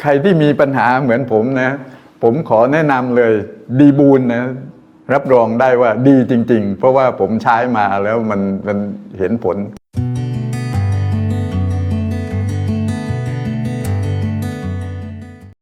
ใครที่มีปัญหาเหมือนผมนะ ผมขอแนะนำเลยดีบูลนะ รับรองได้ว่าดีจริง ๆ เพราะว่าผมใช้มาแล้วมันมันเห็นผล